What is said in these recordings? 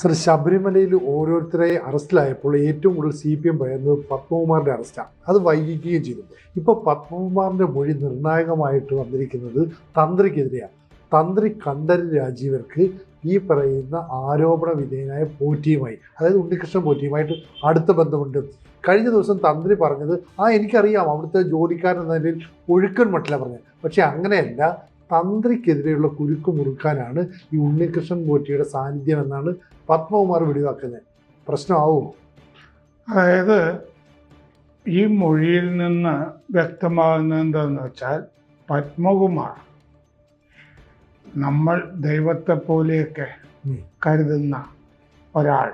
Sir ശബരിമലയിൽ ഓരോരുത്തരെ അറസ്റ്റിലായപ്പോൾ ഏറ്റവും കൂടുതൽ സി പി എം പറയുന്നത് പത്മകുമാറിന്റെ അറസ്റ്റാണ് അത് വൈകിക്കുകയും ചെയ്തു. ഇപ്പോൾ പത്മകുമാറിന്റെ മൊഴി നിർണായകമായിട്ട് വന്നിരിക്കുന്നത് തന്ത്രിക്കെതിരെയാണ്. തന്ത്രി കണ്ഠരൻ രാജീവർക്ക് ഈ പറയുന്ന ആരോപണ വിധേയനായ പോറ്റിയുമായി അതായത് ഉണ്ണികൃഷ്ണൻ പോറ്റിയുമായിട്ട് അടുത്ത ബന്ധമുണ്ട്. കഴിഞ്ഞ ദിവസം തന്ത്രി പറഞ്ഞത് ആ എനിക്കറിയാം അവിടുത്തെ ജോലിക്കാരൻ എന്ന നിലയിൽ ഒഴുക്കൻ മട്ടില്ല പറഞ്ഞത്. പക്ഷെ അങ്ങനെയല്ല തന്ത്രിക്കെതിരെയുള്ള കുരുക്ക് മുറുക്കാനാണ് ഈ ഉണ്ണികൃഷ്ണൻ പോറ്റിയുടെ സാന്നിധ്യം എന്നാണ് പത്മകുമാർ വെടിവാക്കുന്നത് പ്രശ്നമാവുമോ? അതായത് ഈ മൊഴിയിൽ നിന്ന് വ്യക്തമാകുന്നത് എന്താണെന്ന് വെച്ചാൽ പത്മകുമാർ നമ്മൾ ദൈവത്തെ പോലെയൊക്കെ കരുതുന്ന ഒരാൾ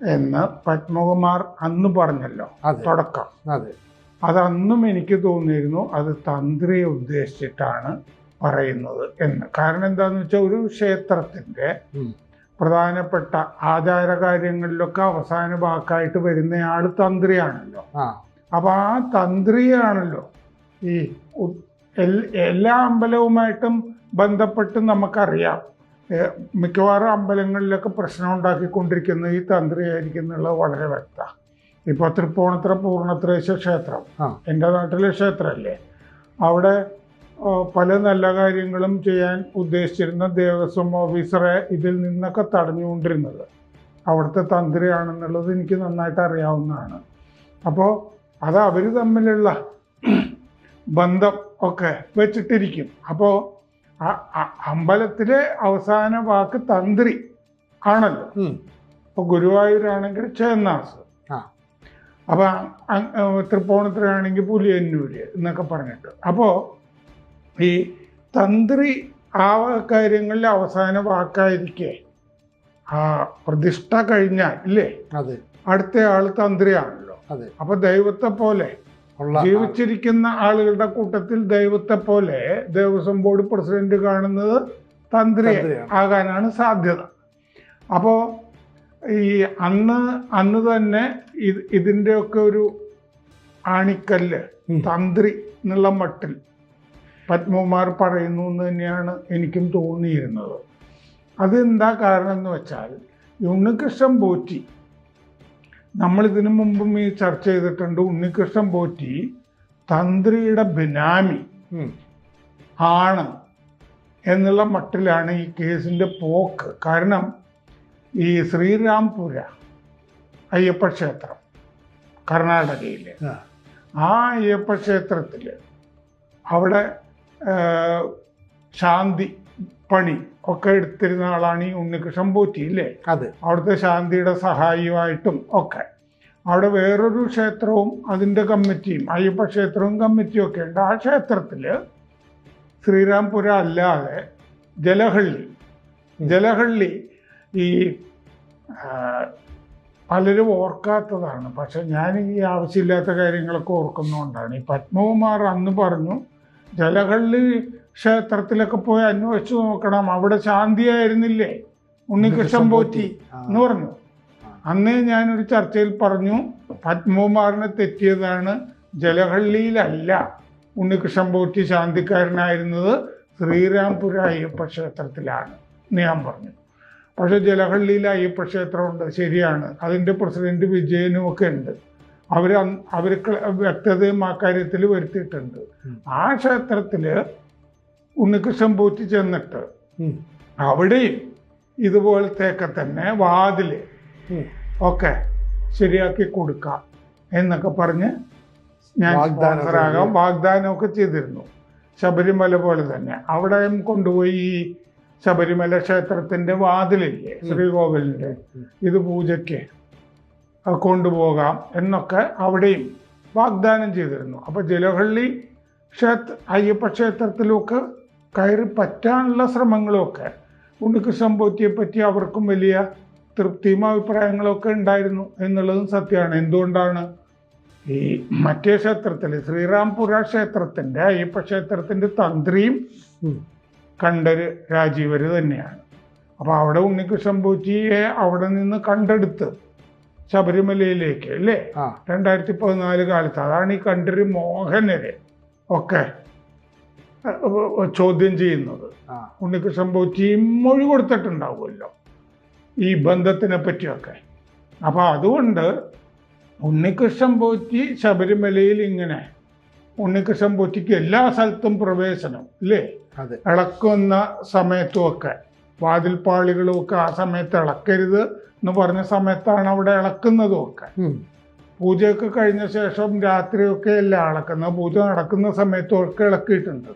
എന്ന് പത്മകുമാർ അന്ന് പറഞ്ഞല്ലോ തുടക്കം. അതെ. അതന്നും എനിക്ക് തോന്നിയിരുന്നു അത് തന്ത്രിയെ ഉദ്ദേശിച്ചിട്ടാണ് പറയുന്നത് എന്ന്. കാരണം എന്താണെന്ന് വെച്ചാൽ ഒരു ക്ഷേത്രത്തിന്റെ. പ്രധാനപ്പെട്ട ആചാരകാര്യങ്ങളിലൊക്കെ അവസാന വാക്കായിട്ട് വരുന്നയാൾ തന്ത്രിയാണല്ലോ. അപ്പോൾ ആ തന്ത്രിയാണല്ലോ ഈ എല്ലാ അമ്പലവുമായിട്ടും ബന്ധപ്പെട്ട് നമുക്കറിയാം. മിക്കവാറും അമ്പലങ്ങളിലൊക്കെ പ്രശ്നം ഉണ്ടാക്കിക്കൊണ്ടിരിക്കുന്നത് ഈ തന്ത്രിയായിരിക്കും എന്നുള്ളത് വളരെ വ്യക്തമാണ് ഇപ്പോൾ തൃപ്പൂണിത്ര പൂർണത്രേശ്വര ക്ഷേത്രം. എന്റെ നാട്ടിലെ ക്ഷേത്രമല്ലേ അവിടെ പല നല്ല കാര്യങ്ങളും ചെയ്യാൻ ഉദ്ദേശിച്ചിരുന്ന ദേവസ്വം ഓഫീസറെ ഇതിൽ നിന്നൊക്കെ തടഞ്ഞുകൊണ്ടിരുന്നത്. അവിടുത്തെ തന്ത്രിയാണെന്നുള്ളത് എനിക്ക് നന്നായിട്ട് അറിയാവുന്നതാണ്. അപ്പോൾ അത് അവർ തമ്മിലുള്ള ബന്ധം ഒക്കെ വെച്ചിട്ടിരിക്കും. അപ്പോൾ അമ്പലത്തിലെ അവസാന വാക്ക് തന്ത്രി ആണല്ലോ. ഇപ്പോൾ ഗുരുവായൂരാണെങ്കിൽ ചേന്നാസ് ആ. അപ്പോൾ തൃപ്പൂണിത്തുറയാണെങ്കിൽ പുലിയന്നൂര് എന്നൊക്കെ പറഞ്ഞിട്ട്. അപ്പോൾ ഈ തന്ത്രി ആ കാര്യങ്ങളിൽ അവസാന വാക്കായിരിക്കെ. ആ പ്രതിഷ്ഠ കഴിഞ്ഞാൽ ഇല്ലേ? അതെ. അടുത്ത ആൾ തന്ത്രിയാണല്ലോ. അതെ. അപ്പൊ ദൈവത്തെ പോലെ ജീവിച്ചിരിക്കുന്ന ആളുകളുടെ കൂട്ടത്തിൽ ദൈവത്തെ പോലെ ദേവസ്വം ബോർഡ് പ്രസിഡന്റ് കാണുന്നത് തന്ത്രി. ആകാനാണ് സാധ്യത. അപ്പോൾ ഈ അന്ന് അന്ന് തന്നെ ഇത് ഇതിന്റെയൊക്കെ ഒരു ആണിക്കല്ല് തന്ത്രി എന്നുള്ള മട്ടിൽ പത്മകുമാർ പറയുന്നു എന്ന് തന്നെയാണ് എനിക്കും തോന്നിയിരുന്നത് അതെന്താ കാരണം എന്ന് വെച്ചാൽ ഉണ്ണികൃഷ്ണൻ പോറ്റി നമ്മളിതിന് മുമ്പും ഈ ചർച്ച ചെയ്തിട്ടുണ്ട് ഉണ്ണികൃഷ്ണൻ പോറ്റി തന്ത്രിയുടെ ബിനാമി. ആണ് എന്നുള്ള മട്ടിലാണ് ഈ കേസിന്റെ പോക്ക് കാരണം ഈ ശ്രീരാംപുര അയ്യപ്പ ക്ഷേത്രം കർണാടകയിലെ ആ. അയ്യപ്പ ക്ഷേത്രത്തിൽ അവിടെ ശാന്തി പണി ഒക്കെ എടുത്തിരുന്ന ആളാണ് ഈ ഉണ്ണികൃഷ്ണൻ പോറ്റി ഇല്ലേ? അതെ. അവിടുത്തെ ശാന്തിയുടെ സഹായിയുമായിട്ടും ഒക്കെ. അവിടെ വേറൊരു ക്ഷേത്രവും അതിന്റെ കമ്മിറ്റിയും അയ്യപ്പ ക്ഷേത്രവും കമ്മിറ്റിയും ഒക്കെ ഉണ്ട്. ആ ക്ഷേത്രത്തിൽ ശ്രീരാംപുര അല്ലാതെ ജലഹള്ളി ജലഹള്ളി ഈ പലരും ഓർക്കാത്തതാണ്. പക്ഷെ ഞാൻ ഈ ആവശ്യമില്ലാത്ത കാര്യങ്ങളൊക്കെ ഓർക്കുന്നതുകൊണ്ടാണ് ഈ പത്മകുമാർ അന്ന് പറഞ്ഞു ജലഹള്ളി ക്ഷേത്രത്തിലൊക്കെ പോയി അന്വേഷിച്ചു നോക്കണം. അവിടെ ശാന്തിയായിരുന്നില്ലേ? ഉണ്ണികൃഷ്ണൻ പോറ്റി. എന്ന് പറഞ്ഞു. അന്നേ ഞാനൊരു ചർച്ചയിൽ പറഞ്ഞു പത്മകുമാറിനെ തെറ്റിയതാണ് ജലഹള്ളിയിലല്ല ഉണ്ണികൃഷ്ണൻ പോറ്റി ശാന്തിക്കാരനായിരുന്നത് ശ്രീരാംപുര അയ്യപ്പ ക്ഷേത്രത്തിലാണ് എന്ന് ഞാൻ പറഞ്ഞു. പക്ഷെ ജലഹള്ളിയിൽ അയ്യപ്പ ക്ഷേത്രമുണ്ട് ശരിയാണ്. അതിന്റെ പ്രസിഡന്റ് വിജയനും ഒക്കെ ഉണ്ട്. അവർ അവർ വ്യക്തതയും ആ കാര്യത്തിൽ വരുത്തിയിട്ടുണ്ട് ആ ക്ഷേത്രത്തിൽ ഉണ്ണികൃഷ്ണൻ പോറ്റി ചെന്നിട്ട്. അവിടെയും ഇതുപോലത്തെയൊക്കെ തന്നെ വാതിൽ. ഒക്കെ ശരിയാക്കി കൊടുക്കാം എന്നൊക്കെ പറഞ്ഞ് ഞാൻ സ്പോൺസറാകാം വാഗ്ദാനമൊക്കെ ചെയ്തിരുന്നു ശബരിമല പോലെ തന്നെ അവിടെയും കൊണ്ടുപോയി ഈ ശബരിമല ക്ഷേത്രത്തിന്റെ വാതിലില്ലേ. ശ്രീകോവിലിന്റെ. ഇത് പൂജയ്ക്ക് കൊണ്ടുപോകാം എന്നൊക്കെ അവിടെയും വാഗ്ദാനം ചെയ്തിരുന്നു. അപ്പോൾ ജലഹള്ളി ക്ഷേത്ര അയ്യപ്പ ക്ഷേത്രത്തിലൊക്കെ കയറി പറ്റാനുള്ള ശ്രമങ്ങളൊക്കെ ഉണ്ണികൃഷ്ണൻ പോറ്റിയെ പറ്റി അവർക്കും വലിയ തൃപ്തിയും അഭിപ്രായങ്ങളൊക്കെ ഉണ്ടായിരുന്നു എന്നുള്ളതും സത്യമാണ്. എന്തുകൊണ്ടാണ്? ഈ മറ്റേ ക്ഷേത്രത്തിൽ ശ്രീറാംപുര ക്ഷേത്രത്തിന്റെ അയ്യപ്പ ക്ഷേത്രത്തിന്റെ തന്ത്രിയും. കണ്ടര് രാജീവര് തന്നെയാണ്. അപ്പോൾ അവിടെ ഉണ്ണികൃഷ്ണൻ പോറ്റിയെ അവിടെ നിന്ന് കണ്ടെടുത്ത് ശബരിമലയിലേക്ക് അല്ലേ? രണ്ടായിരത്തി പതിനാല് കാലത്ത്. അതാണ് ഈ കണ്ടര് മോഹനരെ ഒക്കെ ചോദ്യം ചെയ്യുന്നത്. ഉണ്ണികൃഷ്ണൻ പോറ്റിയും മൊഴി കൊടുത്തിട്ടുണ്ടാവുമല്ലോ ഈ ബന്ധത്തിനെ പറ്റിയൊക്കെ. അപ്പോൾ അതുകൊണ്ട് ഉണ്ണികൃഷ്ണൻ പോറ്റി ശബരിമലയിൽ ഇങ്ങനെ ഉണ്ണികൃഷ്ണൻ പോറ്റിക്ക് എല്ലാ സ്ഥലത്തും പ്രവേശനം ഇല്ലേ അതെ. ഇളക്കുന്ന സമയത്തുമൊക്കെ വാതിൽപ്പാളികളും ഒക്കെ ആ സമയത്ത് ഇളക്കരുത്. എന്ന് പറഞ്ഞ സമയത്താണ് അവിടെ ഇളക്കുന്നതും ഒക്കെ. പൂജയൊക്കെ കഴിഞ്ഞ ശേഷം രാത്രിയൊക്കെ അല്ല ഇളക്കുന്നത്? പൂജ നടക്കുന്ന സമയത്തൊക്കെ ഇളക്കിയിട്ടുണ്ട്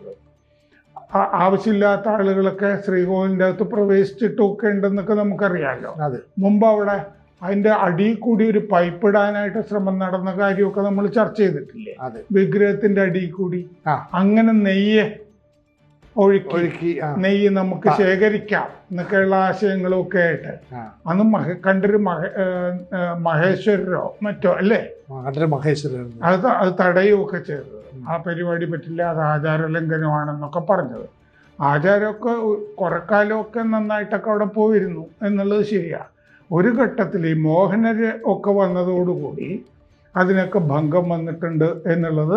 ആ- ആവശ്യമില്ലാത്ത ആളുകളൊക്കെ ശ്രീകോവിലിന്റെ അകത്ത് പ്രവേശിച്ചിട്ടൊക്കെ ഉണ്ടെന്നൊക്കെ നമുക്കറിയാമല്ലോ അതെ. മുമ്പ് അവിടെ അതിന്റെ അടിയിൽ കൂടി ഒരു പൈപ്പ് ഇടാനായിട്ട് ശ്രമം നടന്ന കാര്യമൊക്കെ നമ്മൾ ചർച്ച ചെയ്തിട്ടില്ലേ? അതെ. വിഗ്രഹത്തിന്റെ അടിയിൽ കൂടി. അങ്ങനെ നെയ്യ് ഒഴുക്കി. നെയ്യ് നമുക്ക്. ശേഖരിക്കാം. എന്നൊക്കെയുള്ള ആശയങ്ങളും ഒക്കെ ആയിട്ട് അന്ന് മഹ കണ്ടൊരു മഹ മഹേശ്വരരോ മറ്റോ അല്ലേ? മഹേശ്വരൻ. അത് അത് തടയുകയൊക്കെ ചെയ്തത്. ആ പരിപാടി പറ്റില്ല അത് ആചാരലംഘനമാണെന്നൊക്കെ പറഞ്ഞത്. ആചാരമൊക്കെ കുറക്കാലമൊക്കെ കുറെ നന്നായിട്ടൊക്കെ അവിടെ പോയിരുന്നു എന്നുള്ളത് ശരിയാണ് ഒരു ഘട്ടത്തിൽ ഈ മോഹനര് ഒക്കെ വന്നതോടുകൂടി അതിനൊക്കെ ഭംഗം വന്നിട്ടുണ്ട് എന്നുള്ളത്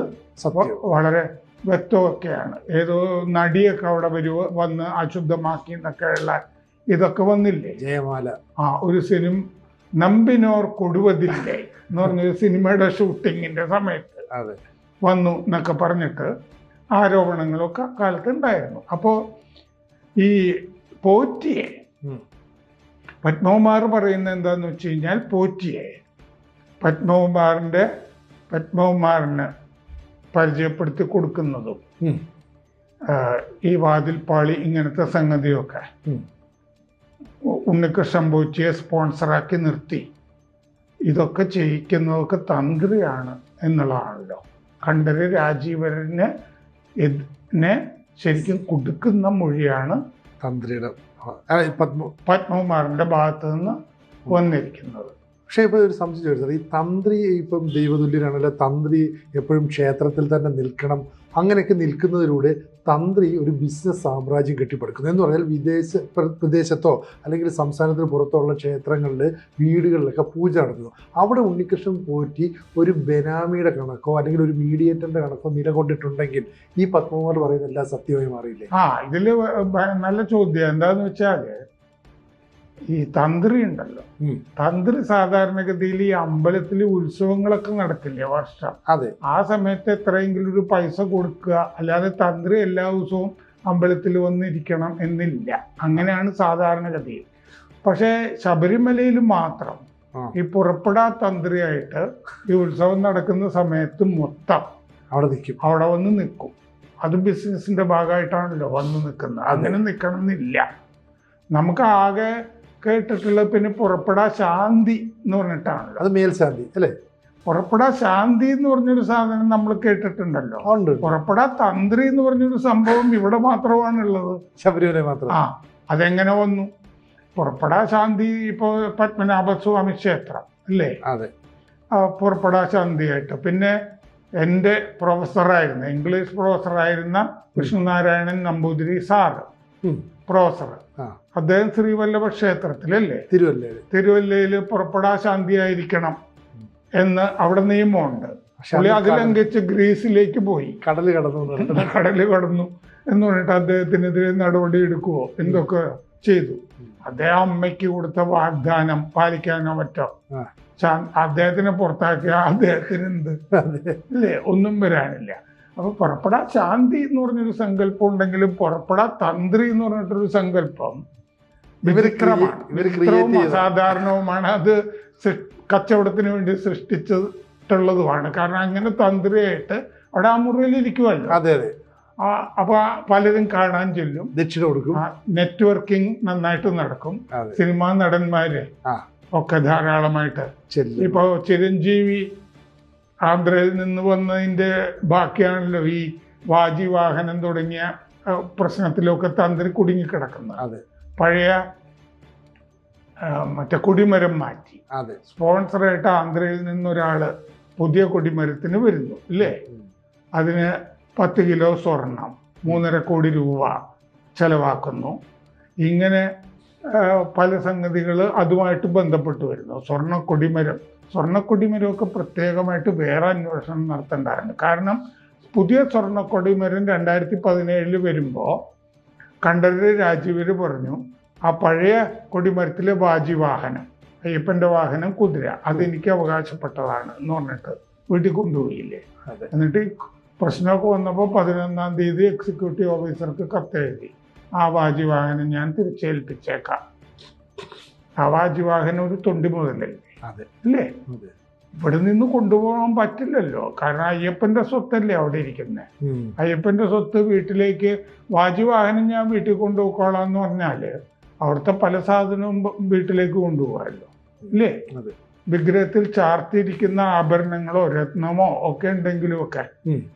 വളരെ വ്യക്തമൊക്കെയാണ്. ഏതോ നടിയൊക്കെ അവിടെ വരുവ വന്ന് അശുദ്ധമാക്കി എന്നൊക്കെയുള്ള ഇതൊക്കെ വന്നില്ലേ? ജയമാല. ആ ഒരു സിനിമ നമ്പിനോർ കൊടുവതില്ലേ എന്ന് പറഞ്ഞ സിനിമയുടെ ഷൂട്ടിങ്ങിന്റെ സമയത്ത് അതെ. വന്നു എന്നൊക്കെ പറഞ്ഞിട്ട് ആരോപണങ്ങളൊക്കെ കാലത്ത് ഉണ്ടായിരുന്നു അപ്പോൾ ഈ പോറ്റിയെ. പത്മകുമാർ പറയുന്നത് എന്താന്ന് വെച്ച് കഴിഞ്ഞാൽ പോറ്റിയെ പത്മകുമാറിന്റെ പത്മകുമാറിന് പരിചയപ്പെടുത്തി കൊടുക്കുന്നതും ഈ വാതിൽ പാളി വാതിൽപ്പാളി ഇങ്ങനത്തെ സംഗതിയൊക്കെ ഉണ്ണിക്ക് ഉണ്ണികൃഷ്ണൻ പോറ്റിയെ സ്പോൺസറാക്കി നിർത്തി. ഇതൊക്കെ ചെയ്യിക്കുന്നതൊക്കെ തന്ത്രിയാണ് എന്നുള്ളതാണല്ലോ. കണ്ഠര് രാജീവരനെ എതിനെ ശരിക്കും കൊടുക്കുന്ന മൊഴിയാണ് തന്ത്രിയുടെ പത്മകുമാറിന്റെ ഭാഗത്ത് നിന്ന് വന്നിരിക്കുന്നത്. പക്ഷേ ഇപ്പോൾ ഒരു സംശയം ചോദിച്ചത് ഈ തന്ത്രി ഇപ്പം ദൈവതുല്യനാണല്ലോ തന്ത്രി എപ്പോഴും ക്ഷേത്രത്തിൽ തന്നെ നിൽക്കണം അങ്ങനെയൊക്കെ നിൽക്കുന്നതിലൂടെ തന്ത്രി ഒരു ബിസിനസ് സാമ്രാജ്യം കെട്ടിപ്പടുക്കുന്നു. എന്ന് പറഞ്ഞാൽ വിദേശ പ്ര- പ്രദേശത്തോ അല്ലെങ്കിൽ സംസ്ഥാനത്തിന് പുറത്തോ ഉള്ള ക്ഷേത്രങ്ങളിൽ വീടുകളിലൊക്കെ പൂജ നടത്തുന്നു. അവിടെ ഉണ്ണികൃഷ്ണൻ പോറ്റി ഒരു ബെനാമിയുടെ കണക്കോ അല്ലെങ്കിൽ ഒരു മീഡിയേറ്ററിന്റെ കണക്കോ നിലകൊണ്ടിട്ടുണ്ടെങ്കിൽ ഈ പത്മകുമാർ പറയുന്ന എല്ലാ സത്യമായി മാറിയില്ലേ? ആ ഇതിൽ നല്ല ചോദ്യം. എന്താണെന്ന് വെച്ചാൽ ഈ തന്ത്രി ഉണ്ടല്ലോ. തന്ത്രി സാധാരണഗതിയിൽ ഈ അമ്പലത്തിൽ ഉത്സവങ്ങളൊക്കെ നടക്കില്ലേ വർഷം? അതെ. ആ സമയത്ത് എത്രയെങ്കിലും ഒരു പൈസ കൊടുക്കുക അല്ലാതെ തന്ത്രി എല്ലാ ദിവസവും അമ്പലത്തിൽ വന്നിരിക്കണം എന്നില്ല. അങ്ങനെയാണ് സാധാരണഗതിയിൽ. പക്ഷേ ശബരിമലയിൽ മാത്രം ഈ പുറപ്പെടാ തന്ത്രിയായിട്ട് ഈ ഉത്സവം നടക്കുന്ന സമയത്ത് മൊത്തം അവിടെ നിൽക്കും. അവിടെ വന്ന് നിൽക്കും. അത് ബിസിനസിന്റെ ഭാഗമായിട്ടാണല്ലോ വന്ന് നിൽക്കുന്നത്. അങ്ങനെ നിൽക്കണം എന്നില്ല നമുക്ക് ആകെ കേട്ടിട്ടുള്ളത് പിന്നെ പുറപ്പെടാ ശാന്തി എന്ന് പറഞ്ഞിട്ടാണല്ലോ അത് മേൽശാന്തി അല്ലേ? പുറപ്പെടാ ശാന്തി എന്ന് പറഞ്ഞൊരു സാധനം നമ്മൾ കേട്ടിട്ടുണ്ടല്ലോ. ഉണ്ട്. പുറപ്പെടാ തന്ത്രി എന്ന് പറഞ്ഞൊരു സംഭവം ഇവിടെ മാത്രമാണുള്ളത്. ശബരിമല മാത്രം. ആ അതെങ്ങനെ വന്നു? പുറപ്പെടാ ശാന്തി ഇപ്പോൾ പത്മനാഭസ്വാമി ക്ഷേത്രം അല്ലേ? അതെ. പുറപ്പെടാ ശാന്തിയായിട്ട്. പിന്നെ എന്റെ പ്രൊഫസറായിരുന്ന ഇംഗ്ലീഷ് പ്രൊഫസറായിരുന്ന വിഷ്ണുനാരായണൻ നമ്പൂതിരി സാറ് ആ. അദ്ദേഹം ശ്രീവല്ലഭ ക്ഷേത്രത്തിലല്ലേ? തിരുവല്ലയിൽ. തിരുവല്ലയിൽ പുറപ്പെടാ ശാന്തിയായിരിക്കണം എന്ന് അവിടെ നിയമമുണ്ട്. പുള്ളി അത് ലംഘിച്ച് ഗ്രീസിലേക്ക് പോയി. കടൽ കടന്നു കടൽ കടന്നു എന്ന് പറഞ്ഞിട്ട് അദ്ദേഹത്തിനെതിരെ നടപടി എടുക്കുവോ? എന്തൊക്കെ ചെയ്തു? അദ്ദേഹം അമ്മയ്ക്ക് കൊടുത്ത വാഗ്ദാനം പാലിക്കാനോ മറ്റോ. അദ്ദേഹത്തിനെ പുറത്താക്കിയ അദ്ദേഹത്തിന് എന്ത് അല്ലേ ഒന്നും വരാനില്ല. അപ്പൊ പുറപ്പെടാ ശാന്തി എന്ന് പറഞ്ഞൊരു സങ്കല്പം ഉണ്ടെങ്കിലും പുറപ്പെടാ തന്ത്രി എന്ന് പറഞ്ഞിട്ടൊരു സങ്കല്പം. ഇവർ സാധാരണവുമാണ് അസാധാരണവുമാണ് അത് കച്ചവടത്തിന് വേണ്ടി സൃഷ്ടിച്ചിട്ടുള്ളതുമാണ്. കാരണം അങ്ങനെ തന്ത്രിയായിട്ട് അവിടെ ആ മുറിയിൽ ഇരിക്കുമല്ലോ അതെ അതെ. ആ അപ്പൊ പലരും കാണാൻ ചെല്ലും. ദക്ഷിണ കൊടുക്കും. നെറ്റ്വർക്കിംഗ് നന്നായിട്ട് നടക്കും. സിനിമാ നടന്മാര് ഒക്കെ ധാരാളമായിട്ട്. ഇപ്പൊ ചിരഞ്ജീവി ആന്ധ്രയിൽ നിന്ന് വന്നതിന്റെ ബാക്കിയാണല്ലോ ഈ വാജി വാഹനം തുടങ്ങിയ പ്രശ്നത്തിലൊക്കെ തന്ത്രി കുടുങ്ങിക്കിടക്കുന്നത്. അതെ. പഴയ മറ്റേ കൊടിമരം മാറ്റി. അതെ. സ്പോൺസറായിട്ട് ആന്ധ്രയിൽ നിന്നൊരാൾ പുതിയ കൊടിമരത്തിന് വരുന്നു ഇല്ലേ. അതിന് പത്ത് കിലോ സ്വർണം മൂന്നര കോടി രൂപ ചെലവാക്കുന്നു. ഇങ്ങനെ പല സംഗതികൾ അതുമായിട്ട് ബന്ധപ്പെട്ട് വരുന്നു. സ്വർണ കൊടിമരം സ്വർണ കൊടിമരമൊക്കെ പ്രത്യേകമായിട്ട് വേറെ അന്വേഷണം നടത്തേണ്ടതാണ് കാരണം പുതിയ സ്വർണക്കൊടിമരം രണ്ടായിരത്തി പതിനേഴിൽ വരുമ്പോൾ കണ്ഠരര് രാജീവർ പറഞ്ഞു ആ പഴയ കൊടിമരത്തിലെ വാജി വാഹനം അയ്യപ്പന്റെ വാഹനം കുതിര അതെനിക്ക് അവകാശപ്പെട്ടതാണ് എന്ന് പറഞ്ഞിട്ട് വീട്ടിൽ കൊണ്ടുപോയില്ലേ. അതെ. എന്നിട്ട് പ്രശ്നമൊക്കെ വന്നപ്പോൾ പതിനൊന്നാം തീയതി എക്സിക്യൂട്ടീവ് ഓഫീസർക്ക് കത്തെഴുതി ആ വാജി വാഹനം ഞാൻ തിരിച്ചേൽപ്പിച്ചേക്കാം. ആ വാജി വാഹനം ഒരു തൊണ്ടി മുതലല്ലേ. അതെ. അല്ലേ? ഇവിടെ നിന്ന് കൊണ്ടുപോകാൻ പറ്റില്ലല്ലോ. കാരണം അയ്യപ്പന്റെ സ്വത്തല്ലേ അവിടെ ഇരിക്കുന്നത് അയ്യപ്പന്റെ സ്വത്ത് വീട്ടിലേക്ക് വാജി വാഹനം ഞാൻ വീട്ടിൽ കൊണ്ടുപോയിക്കോളാം എന്ന് പറഞ്ഞാൽ അവിടുത്തെ പല സാധനവും വീട്ടിലേക്ക് കൊണ്ടുപോകാമല്ലോ. ഇല്ലേ അതെ. വിഗ്രഹത്തിൽ ചാർത്തിയിരിക്കുന്ന ആഭരണങ്ങളോ രത്നമോ ഒക്കെ ഉണ്ടെങ്കിലും ഒക്കെ.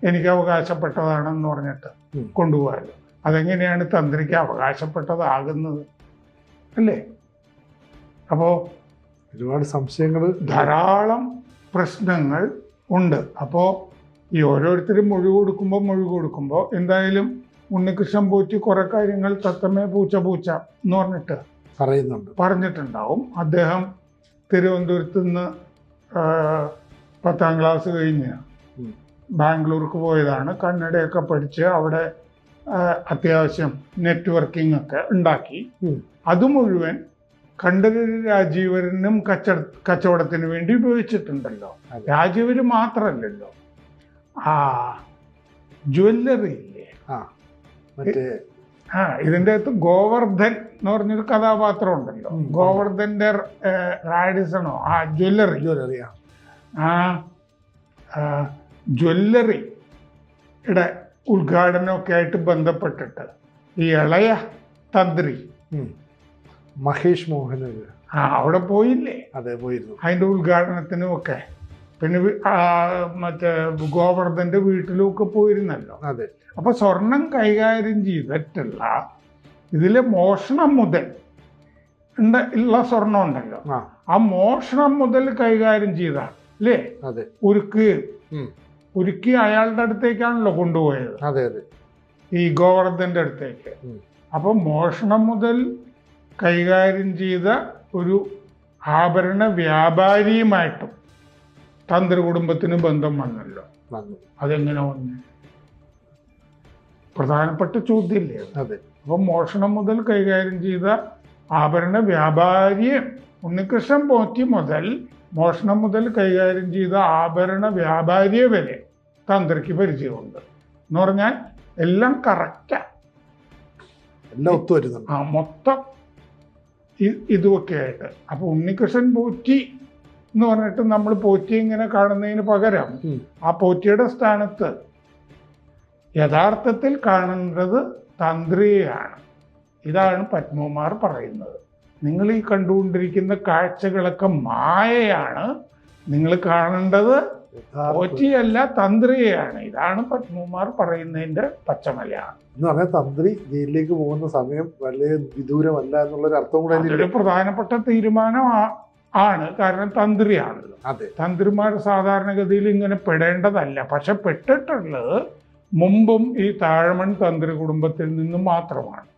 എനിക്ക് അവകാശപ്പെട്ടതാണെന്ന് പറഞ്ഞിട്ട്. കൊണ്ടുപോകാമല്ലോ. അതെങ്ങനെയാണ് തന്ത്രിക്ക് അവകാശപ്പെട്ടതാകുന്നത്? അല്ലേ? അപ്പോ ഒരുപാട് സംശയങ്ങൾ ധാരാളം പ്രശ്നങ്ങൾ ഉണ്ട്. അപ്പോൾ ഈ ഓരോരുത്തരും മൊഴി കൊടുക്കുമ്പോൾ മൊഴി കൊടുക്കുമ്പോൾ എന്തായാലും ഉണ്ണികൃഷ്ണൻ പോറ്റി കുറെ കാര്യങ്ങൾ തത്തമ്മേ പൂച്ച പൂച്ച എന്ന് പറഞ്ഞിട്ട് പറയുന്നുണ്ട്. പറഞ്ഞിട്ടുണ്ടാവും. അദ്ദേഹം തിരുവനന്തപുരത്ത് നിന്ന് പത്താം ക്ലാസ് കഴിഞ്ഞ്. ബാംഗ്ലൂർക്ക് പോയതാണ്. കന്നഡയൊക്കെ പഠിച്ച് അവിടെ അത്യാവശ്യം നെറ്റ്വർക്കിംഗ് ഒക്കെ ഉണ്ടാക്കി. അത് മുഴുവൻ കണ്ഠരര് രാജീവരനും കച്ച കച്ചവടത്തിന് വേണ്ടി ഉപയോഗിച്ചിട്ടുണ്ടല്ലോ. രാജീവര് മാത്രമല്ലല്ലോ ആ ജ്വല്ലറി ഇല്ലേ ആ ഇതിന്റെ അകത്ത് ഗോവർദ്ധൻ എന്ന് പറഞ്ഞൊരു കഥാപാത്രം ഉണ്ടല്ലോ. ഗോവർദ്ധന്റെ റാഡിസണോ? ആ ജ്വല്ലറി. ജ്വല്ലറിയാ ആ. ജ്വല്ലറിയുടെ ഉദ്ഘാടനമൊക്കെ ആയിട്ട് ബന്ധപ്പെട്ടിട്ട് ഈ ഇളയ തന്ത്രി. മഹേഷ് മോഹനര് ആ അവിടെ പോയില്ലേ? അതെ പോയിരുന്നു. അതിന്റെ ഉദ്ഘാടനത്തിനും ഒക്കെ. പിന്നെ മറ്റേ ഗോവർദ്ധന്റെ വീട്ടിലും ഒക്കെ പോയിരുന്നല്ലോ. അതെ. അപ്പൊ സ്വർണം കൈകാര്യം ചെയ്തിട്ടുള്ള ഇതിലെ മോഷണം മുതൽ ഉള്ള സ്വർണം ഉണ്ടല്ലോ. ആ. മോഷണം മുതൽ കൈകാര്യം ചെയ്ത അല്ലേ? അതെ. ഉരുക്ക്. ഉരുക്ക് അയാളുടെ അടുത്തേക്കാണല്ലോ കൊണ്ടുപോയത്. അതെ അതെ. ഈ ഗോവർദ്ധന്റെ അടുത്തേക്ക്. അപ്പൊ മോഷണം മുതൽ കൈകാര്യം ചെയ്ത ഒരു ആഭരണ വ്യാപാരിയുമായിട്ടും തന്ത്രി കുടുംബത്തിന് ബന്ധം വന്നല്ലോ. വന്നു. അതെങ്ങനെ വന്നു? പ്രധാനപ്പെട്ട ചോദ്യമില്ലേ അതെ. അപ്പം മോഷണം മുതൽ കൈകാര്യം ചെയ്ത ആഭരണ വ്യാപാരിയെ ഉണ്ണികൃഷ്ണൻ പോറ്റി മുതൽ മോഷണം മുതൽ കൈകാര്യം ചെയ്ത ആഭരണ വ്യാപാരിയെ വരെ തന്ത്രിക്ക് പരിചയമുണ്ട്. എന്ന് പറഞ്ഞാൽ എല്ലാം കറക്റ്റാ എല്ലാം ഒത്തുവരുന്നുണ്ട് ആ മൊത്തം ഇതുമൊക്കെ ആയിട്ട് അപ്പൊ ഉണ്ണികൃഷ്ണൻ പോറ്റി എന്ന് പറഞ്ഞിട്ട് നമ്മൾ പോറ്റി ഇങ്ങനെ കാണുന്നതിന് പകരം ആ പോറ്റിയുടെ സ്ഥാനത്ത് യഥാർത്ഥത്തിൽ കാണേണ്ടത് തന്ത്രിയെയാണ്. ഇതാണ് പത്മകുമാർ പറയുന്നത്. നിങ്ങൾ ഈ കണ്ടുകൊണ്ടിരിക്കുന്ന കാഴ്ചകളൊക്കെ മായയാണ്. നിങ്ങൾ കാണേണ്ടത് പോറ്റിയല്ല തന്ത്രിയാണ് ഇതാണ് പത്മകുമാർ പറയുന്നതിന്റെ പച്ചമല എന്ന് പറഞ്ഞാൽ തന്ത്രി ജയിലിലേക്ക് പോകുന്ന സമയം വലിയ വിദൂരമല്ല എന്നുള്ളൊരു അർത്ഥം കൂടെ അതൊരു പ്രധാനപ്പെട്ട തീരുമാനം ആണ്. കാരണം തന്ത്രിയാണല്ലോ. അതെ. തന്ത്രിമാർ സാധാരണഗതിയിൽ ഇങ്ങനെ പെടേണ്ടതല്ല. പക്ഷെ പെട്ടിട്ടുള്ളത് മുമ്പും ഈ താഴമൺ തന്ത്രി കുടുംബത്തിൽ നിന്നും മാത്രമാണ്.